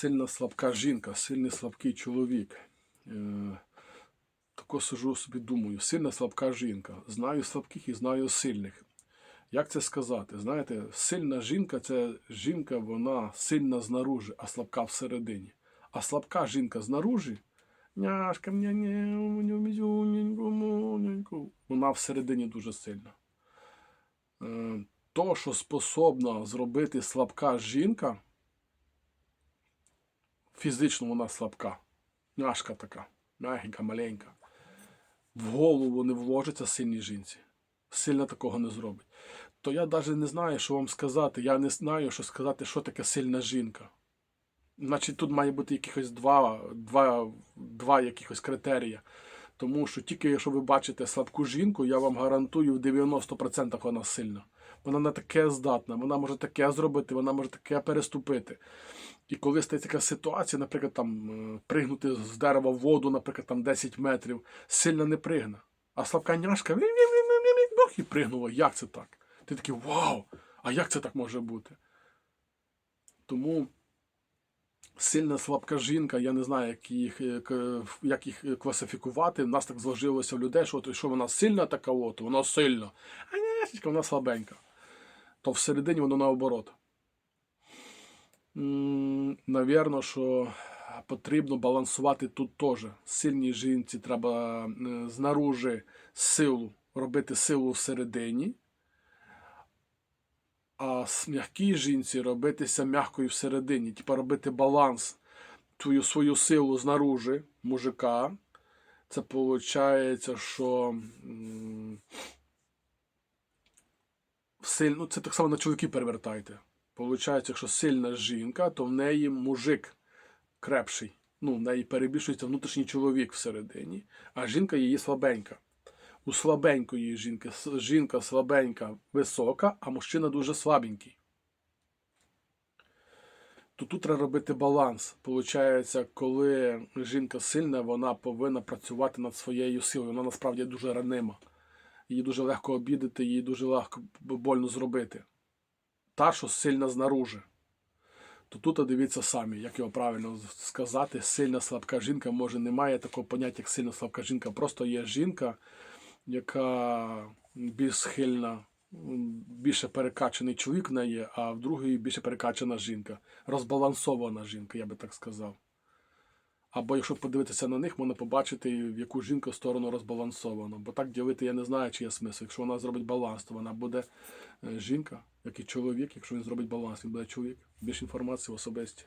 Сильна слабка жінка, сильний слабкий чоловік. Е, тако сижу собі думаю, сильна слабка жінка. Знаю слабких і знаю сильних. Як це сказати? Знаєте, сильна жінка це жінка, вона сильна знаружи, а слабка всередині. А слабка жінка знаружи, няшка, вона всередині дуже сильна. Е, То, що способна зробити слабка жінка, фізично вона слабка, няшка така, мягенька, маленька. В голову не вложиться сильній жінці. Сильна такого не зробить. То я навіть не знаю, що вам сказати. Я не знаю, що сказати, що таке сильна жінка. Значить, тут має бути якихось два, два, два якихось критерія. Тому що тільки якщо ви бачите слабку жінку, я вам гарантую, в 90% вона сильна. Вона на таке здатна, вона може таке зробити, вона може таке переступити. І коли стається така ситуація, наприклад, там е, пригнути з дерева в воду, наприклад, там 10 метрів, сильно не пригне. А слабка няшка і пригнула. Як це так? Ти такий вау! А як це так може бути? Тому сильна слабка жінка, я не знаю, як їх, е, як їх е, класифікувати. У нас так зложилося в людей, що, от, що вона сильна така, от, вона сильна, а няшечка, вона слабенька. То всередині воно наоборот. Навірно, що потрібно балансувати тут теж. Сильній жінці треба е, знаружи силу, робити силу всередині, а м'якій жінці робитися м'якою всередині, типа робити баланс, твою свою силу знаружи мужика. Це виходить, що м, силь... ну, це так само на чоловіки перевертайте. Получається, якщо сильна жінка, то в неї мужик крепший. Ну, в неї перебільшується внутрішній чоловік всередині, а жінка її слабенька. У слабенької жінки жінка слабенька висока, а мужчина дуже слабенький. То тут треба робити баланс. Получається, коли жінка сильна, вона повинна працювати над своєю силою. Вона насправді дуже ранима. Її дуже легко обідати, її дуже легко больно зробити. Та, що сильна знаружи. То тут дивіться самі, як його правильно сказати. Сильна слабка жінка, може, немає такого поняття, як сильна слабка жінка. Просто є жінка, яка більш схильна, більше перекачаний чоловік в неї, а в другої більше перекачана жінка. Розбалансована жінка, я би так сказав. Або якщо подивитися на них, можна побачити, в яку жінку сторону розбалансовано. Бо так ділити я не знаю, чи є смисл. Якщо вона зробить баланс, то вона буде е, жінка, як і чоловік. Якщо він зробить баланс, він буде чоловік. Більше інформації в особисті.